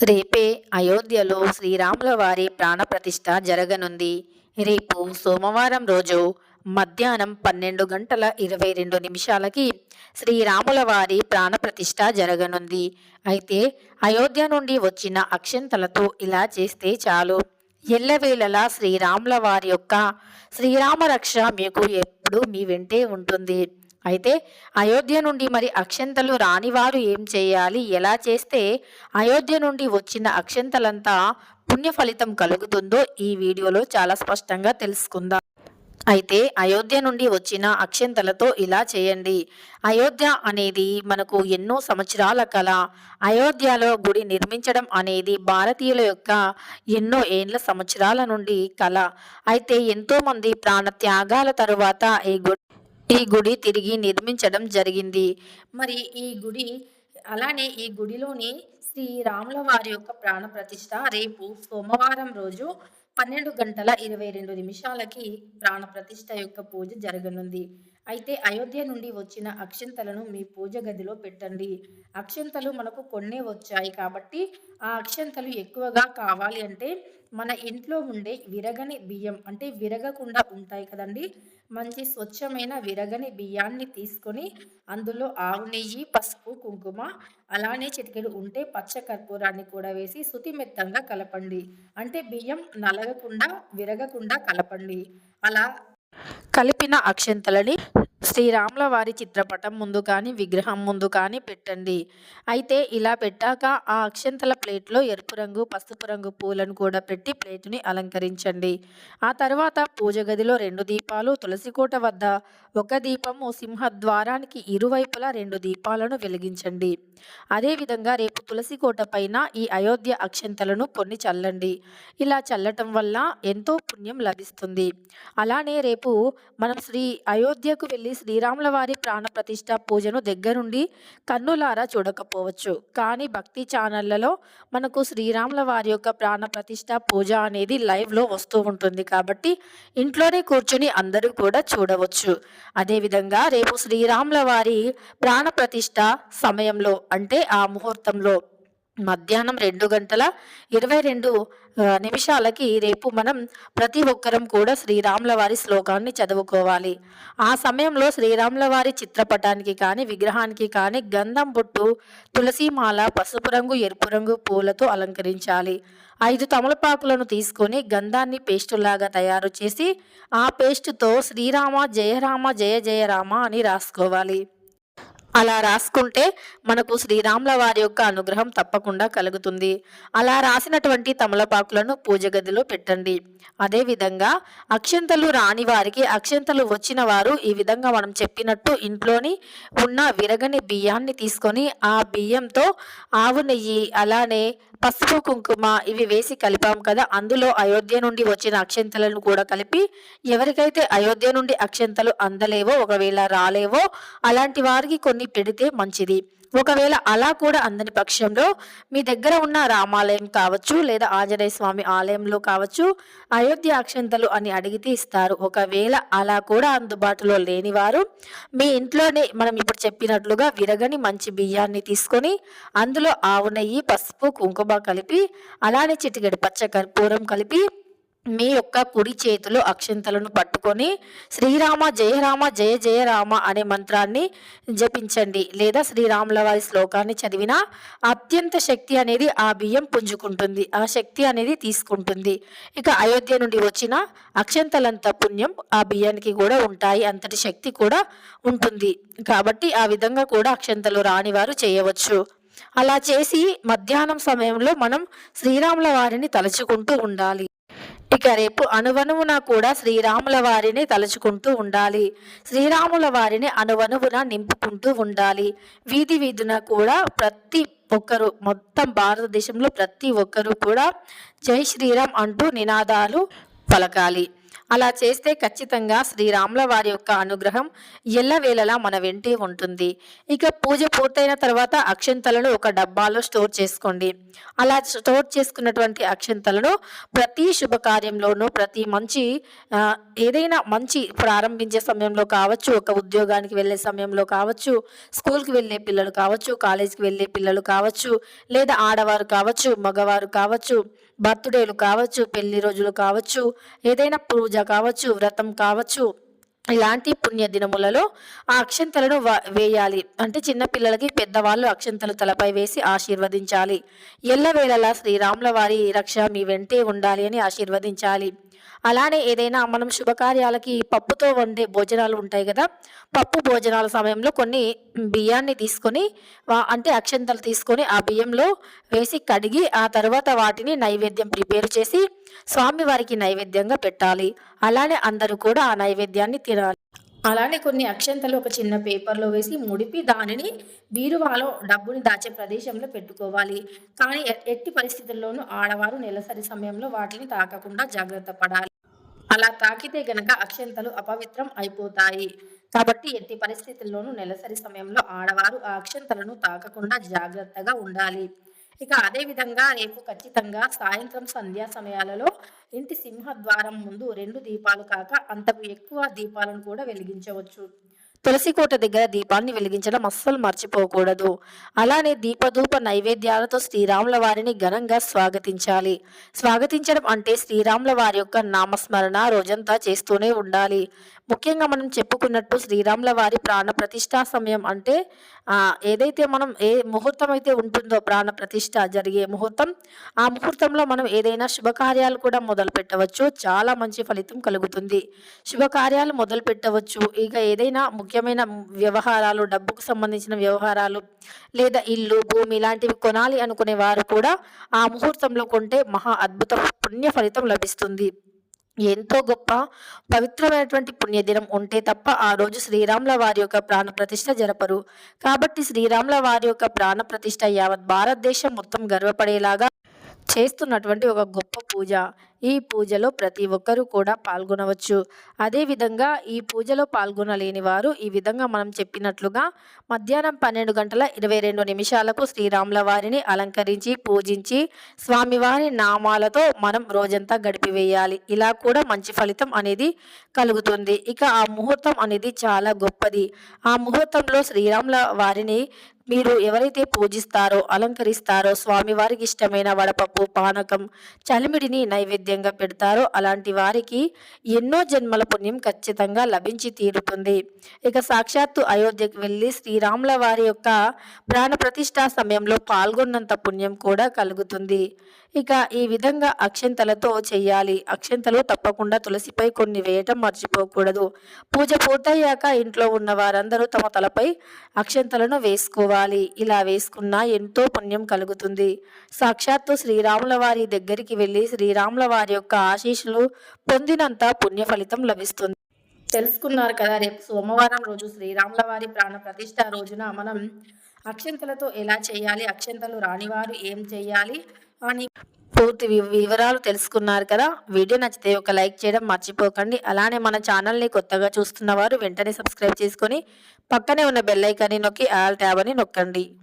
రేపే అయోధ్యలో శ్రీరాముల వారి ప్రాణప్రతిష్ఠ జరగనుంది. రేపు సోమవారం రోజు మధ్యాహ్నం పన్నెండు గంటల ఇరవై రెండు నిమిషాలకి శ్రీరాముల వారి ప్రాణప్రతిష్ఠ జరగనుంది. అయితే అయోధ్య నుండి వచ్చిన అక్షంతలతో ఇలా చేస్తే చాలు. ఎల్లవేళలా శ్రీరాముల వారి యొక్క శ్రీరామ రక్ష మీకు ఎప్పుడూ మీ వెంటే ఉంటుంది. అయితే అయోధ్య నుండి మరి అక్షంతలు రానివారు ఏం చేయాలి? ఎలా చేస్తే అయోధ్య నుండి వచ్చిన అక్షంతలంతా పుణ్య ఫలితం కలుగుతుందో ఈ వీడియోలో చాలా స్పష్టంగా తెలుసుకుందాం. అయితే అయోధ్య నుండి వచ్చిన అక్షంతలతో ఇలా చేయండి. అయోధ్య అనేది మనకు ఎన్నో సంవత్సరాల కళ. అయోధ్యలో గుడి నిర్మించడం అనేది భారతీయుల యొక్క ఎన్నో ఏండ్ల సంవత్సరాల నుండి కళ. అయితే ఎంతోమంది ప్రాణ త్యాగాల తరువాత ఈ గుడి ఈ గుడి తిరిగి నిర్మించడం జరిగింది. మరి ఈ గుడి అలానే ఈ గుడిలోని శ్రీరాముల వారి యొక్క ప్రాణ ప్రతిష్ట రేపు సోమవారం రోజు పన్నెండు గంటల ఇరవై రెండు నిమిషాలకి ప్రాణ ప్రతిష్ట యొక్క పూజ జరగనుంది. అయితే అయోధ్య నుండి వచ్చిన అక్షంతలను మీ పూజ గదిలో పెట్టండి. అక్షంతలు మనకు కొన్నే వచ్చాయి కాబట్టి ఆ అక్షంతలు ఎక్కువగా కావాలి అంటే మన ఇంట్లో ఉండే విరగని బియ్యం అంటే విరగకుండా ఉంటాయి కదండి. మంచి స్వచ్ఛమైన విరగని బియ్యాన్ని తీసుకొని అందులో ఆవు నెయ్యి పసుపు కుంకుమ అలానే చిటికెడు ఉంటే పచ్చ కర్పూరాన్ని కూడా వేసి శుతిమెత్తంగా కలపండి. అంటే బియ్యం నలగకుండా విరగకుండా కలపండి. అలా కలిపిన అక్షంతలని శ్రీరాముల వారి చిత్రపటం ముందు కానీ విగ్రహం ముందు కానీ పెట్టండి. అయితే ఇలా పెట్టాక ఆ అక్షంతల ప్లేట్లో ఎరుపు రంగు పసుపు రంగు పూలను కూడా పెట్టి ప్లేటుని అలంకరించండి. ఆ తర్వాత పూజ గదిలో రెండు దీపాలు తులసి కోట వద్ద ఒక దీపము సింహద్వారానికి ఇరువైపులా రెండు దీపాలను వెలిగించండి. అదేవిధంగా రేపు తులసి కోట పైన ఈ అయోధ్య అక్షంతలను కొన్ని చల్లండి. ఇలా చల్లటం వల్ల ఎంతో పుణ్యం లభిస్తుంది. అలానే రేపు మనం శ్రీ అయోధ్యకు వెళ్ళి శ్రీరాముల వారి ప్రాణప్రతిష్ఠ పూజను దగ్గరుండి కన్నులారా చూడకపోవచ్చు. కానీ భక్తి ఛానళ్ళలో మనకు శ్రీరాముల వారి యొక్క ప్రాణప్రతిష్ఠ పూజ అనేది లైవ్లో వస్తూ ఉంటుంది కాబట్టి ఇంట్లోనే కూర్చొని అందరూ కూడా చూడవచ్చు. అదేవిధంగా రేపు శ్రీరాముల వారి ప్రాణప్రతిష్ఠ సమయంలో అంటే ఆ ముహూర్తంలో మధ్యాహ్నం రెండు గంటల ఇరవై రెండు నిమిషాలకి రేపు మనం ప్రతి ఒక్కరం కూడా శ్రీరాముల వారి శ్లోకాన్ని చదువుకోవాలి. ఆ సమయంలో శ్రీరాముల వారి చిత్రపటానికి కానీ విగ్రహానికి కానీ గంధం బొట్టు తులసిమాల పసుపు రంగు ఎరుపు రంగు పూలతో అలంకరించాలి. ఐదు తమలపాకులను తీసుకొని గంధాన్ని పేస్టులాగా తయారు చేసి ఆ పేస్టుతో శ్రీరామ జయరామ జయ జయ రామ అని రాసుకోవాలి. అలా రాసుకుంటే మనకు శ్రీరాముల వారి యొక్క అనుగ్రహం తప్పకుండా కలుగుతుంది. అలా రాసినటువంటి తమలపాకులను పూజ గదిలో పెట్టండి. అదేవిధంగా అక్షంతలు రాని వారికి అక్షంతలు వచ్చిన వారు ఈ విధంగా మనం చెప్పినట్టు ఇంట్లోని ఉన్న విరగని బియ్యాన్ని తీసుకొని ఆ బియ్యంతో ఆవు నెయ్యి అలానే పసుపు కుంకుమ ఇవి వేసి కలిపాం కదా అందులో అయోధ్య నుండి వచ్చిన అక్షంతలను కూడా కలిపి ఎవరికైతే అయోధ్య నుండి అక్షంతలు అందలేవో ఒకవేళ రాలేవో అలాంటి వారికి కొన్ని పెడితే మంచిది. ఒకవేళ అలా కూడా అందని పక్షంలో మీ దగ్గర ఉన్న రామాలయం కావచ్చు లేదా ఆంజనేయ స్వామి ఆలయంలో కావచ్చు అయోధ్య అక్షంతలు అని అడిగితే ఇస్తారు. ఒకవేళ అలా కూడా అందుబాటులో లేనివారు మీ ఇంట్లోనే మనం ఇప్పుడు చెప్పినట్లుగా విరగని మంచి బియ్యాన్ని తీసుకొని అందులో ఆవు నెయ్యి పసుపు కుంకుమ కలిపి అలానే చిటికెడు పచ్చ కర్పూరం కలిపి మీ యొక్క కుడి చేతిలో అక్షంతలను పట్టుకొని శ్రీరామ జయ రామ జయ జయ రామ అనే మంత్రాన్ని జపించండి. లేదా శ్రీరాముల వారి శ్లోకాన్ని చదివినా అత్యంత శక్తి అనేది ఆ బియ్యం పుంజుకుంటుంది. ఆ శక్తి అనేది తీసుకుంటుంది. ఇక అయోధ్య నుండి వచ్చిన అక్షంతలంత పుణ్యం ఆ బియ్యానికి కూడా ఉంటాయి. అంతటి శక్తి కూడా ఉంటుంది. కాబట్టి ఆ విధంగా కూడా అక్షంతలు రాని వారు చేయవచ్చు. అలా చేసి మధ్యాహ్నం సమయంలో మనం శ్రీరాముల వారిని తలుచుకుంటూ ఉండాలి. ఇక రేపు అనువనువున కూడా శ్రీరాముల వారిని తలుచుకుంటూ ఉండాలి. శ్రీరాముల వారిని అనువనువున నింపుకుంటూ ఉండాలి. వీధి వీధిన కూడా ప్రతి ఒక్కరు మొత్తం భారతదేశంలో ప్రతి ఒక్కరు కూడా జై శ్రీరామ్ అంటూ నినాదాలు పలకాలి. అలా చేస్తే ఖచ్చితంగా శ్రీరాముల వారి యొక్క అనుగ్రహం ఎల్లవేళలా మన వెంటే ఉంటుంది. ఇక పూజ పూర్తయిన తర్వాత అక్షంతలను ఒక డబ్బాలో స్టోర్ చేసుకోండి. అలా స్టోర్ చేసుకున్నటువంటి అక్షంతలను ప్రతి శుభకార్యంలోనూ ప్రతి మంచి ఏదైనా మంచి ప్రారంభించే సమయంలో కావచ్చు ఒక ఉద్యోగానికి వెళ్ళే సమయంలో కావచ్చు స్కూల్కి వెళ్ళే పిల్లలు కావచ్చు కాలేజీకి వెళ్ళే పిల్లలు కావచ్చు లేదా ఆడవారు కావచ్చు మగవారు కావచ్చు బర్త్డేలు కావచ్చు పెళ్ళి రోజులు కావచ్చు ఏదైనా పూజ కావచ్చు వ్రతం కావచ్చు ఇలాంటి పుణ్య దినములలో ఆ అక్షంతలను వేయాలి. అంటే చిన్నపిల్లలకి పెద్దవాళ్ళు అక్షంతలు తలపై వేసి ఆశీర్వదించాలి. ఎల్లవేళలా శ్రీరాముల వారి రక్ష మీ వెంటే ఉండాలి అని ఆశీర్వదించాలి. అలానే ఏదైనా మనం శుభకార్యాలకి పప్పుతో వండే భోజనాలు ఉంటాయి కదా పప్పు భోజనాల సమయంలో కొన్ని బియ్యాన్ని తీసుకొని అంటే అక్షంతలు తీసుకొని ఆ బియ్యంలో వేసి కడిగి ఆ తర్వాత వాటిని నైవేద్యం ప్రిపేర్ చేసి స్వామివారికి నైవేద్యంగా పెట్టాలి. అలానే అందరూ కూడా ఆ నైవేద్యాన్ని తినాలి. అలానే కొన్ని అక్షంతలు ఒక చిన్న పేపర్లో వేసి ముడిపి దానిని బీరువాలో డబ్బుని దాచే ప్రదేశంలో పెట్టుకోవాలి. కానీ ఎ- ఎట్టి పరిస్థితుల్లోనూ ఆడవారు నెలసరి సమయంలో వాటిని తాకకుండా జాగ్రత్త పడాలి. అలా తాకితే గనక అక్షంతలు అపవిత్రం అయిపోతాయి. కాబట్టి ఎట్టి పరిస్థితుల్లోనూ నెలసరి సమయంలో ఆడవారు ఆ అక్షంతలను తాకకుండా జాగ్రత్తగా ఉండాలి. ఇక అదేవిధంగా రేపు ఖచ్చితంగా సాయంత్రం సంధ్యా సమయాలలో ఇంటి సింహద్వారం ముందు రెండు దీపాలు కాక అంతకు ఎక్కువ దీపాలను కూడా వెలిగించవచ్చు. తులసి కోట దగ్గర దీపాన్ని వెలిగించడం అస్సలు మర్చిపోకూడదు. అలానే దీపధూప నైవేద్యాలతో శ్రీరాముల వారిని ఘనంగా స్వాగతించాలి. స్వాగతించడం అంటే శ్రీరాముల వారి యొక్క నామస్మరణ రోజంతా చేస్తూనే ఉండాలి. ముఖ్యంగా మనం చెప్పుకున్నట్టు శ్రీరాముల వారి ప్రాణ ప్రతిష్టా సమయం అంటే ఏదైతే మనం ఏ ముహూర్తం అయితే ఉంటుందో ప్రాణ ప్రతిష్ఠ జరిగే ముహూర్తం ఆ ముహూర్తంలో మనం ఏదైనా శుభకార్యాలు కూడా మొదలు పెట్టవచ్చు. చాలా మంచి ఫలితం కలుగుతుంది. శుభకార్యాలు మొదలు పెట్టవచ్చు. ఇక ఏదైనా ముఖ్యమైన వ్యవహారాలు డబ్బుకు సంబంధించిన వ్యవహారాలు లేదా ఇల్లు భూమి ఇలాంటివి కొనాలి అనుకునే వారు కూడా ఆ ముహూర్తంలో కొంటే మహా అద్భుత పుణ్య ఫలితం లభిస్తుంది. ఎంతో గొప్ప పవిత్రమైనటువంటి పుణ్యదినం ఉంటే తప్ప ఆ రోజు శ్రీరాముల వారి యొక్క ప్రాణ ప్రతిష్ట జరపరు. కాబట్టి శ్రీరాముల వారి యొక్క ప్రాణ ప్రతిష్ట యావత్ భారతదేశం మొత్తం గర్వపడేలాగా చేస్తున్నటువంటి ఒక గొప్ప పూజ. ఈ పూజలో ప్రతి ఒక్కరూ కూడా పాల్గొనవచ్చు. అదేవిధంగా ఈ పూజలో పాల్గొనలేని వారు ఈ విధంగా మనం చెప్పినట్లుగా మధ్యాహ్నం పన్నెండు గంటల ఇరవై రెండు నిమిషాలకు శ్రీరాముల వారిని అలంకరించి పూజించి స్వామివారి నామాలతో మనం రోజంతా గడిపివేయాలి. ఇలా కూడా మంచి ఫలితం అనేది కలుగుతుంది. ఇక ఆ ముహూర్తం అనేది చాలా గొప్పది. ఆ ముహూర్తంలో శ్రీరాముల వారిని మీరు ఎవరైతే పూజిస్తారో అలంకరిస్తారో స్వామివారికి ఇష్టమైన వడపప్పు పానకం చలిమిడిని నైవేద్యం నైవేద్యంగా పెడతారో అలాంటి వారికి ఎన్నో జన్మల పుణ్యం ఖచ్చితంగా లభించి తీరుతుంది. ఇక సాక్షాత్తు అయోధ్యకు వెళ్ళి శ్రీరాముల వారి యొక్క ప్రాణ ప్రతిష్టా సమయంలో పాల్గొన్నంత పుణ్యం కూడా కలుగుతుంది. ఇక ఈ విధంగా అక్షంతలతో చేయాలి అక్షంతలు తప్పకుండా తులసిపై కొన్ని వేయటం మర్చిపోకూడదు. పూజ పూర్తయ్యాక ఇంట్లో ఉన్న వారందరూ తమ తలపై అక్షంతలను వేసుకోవాలి. ఇలా వేసుకున్నా ఎంతో పుణ్యం కలుగుతుంది. సాక్షాత్తు శ్రీరాముల వారి దగ్గరికి వెళ్ళి శ్రీరాముల వారి యొక్క ఆశీస్సులు పొందినంత పుణ్య ఫలితం లభిస్తుంది. తెలుసుకున్నారు కదా రేపు సోమవారం రోజు శ్రీరాముల వారి ప్రాణ ప్రతిష్ట రోజున మనం అక్షంతలతో ఎలా చేయాలి? అక్షంతలు రానివారు ఏం చేయాలి? కానీ పూర్తి వి- వివరాలు తెలుసుకున్నారు కదా. వీడియో నచ్చితే ఒక లైక్ చేయడం మర్చిపోకండి. అలానే మన ఛానల్ని కొత్తగా చూస్తున్న వారు వెంటనే సబ్స్క్రైబ్ చేసుకొని పక్కనే ఉన్న బెల్ ఐకాన్ని నొక్కి ఆల్ ట్యాబ్ అని నొక్కండి.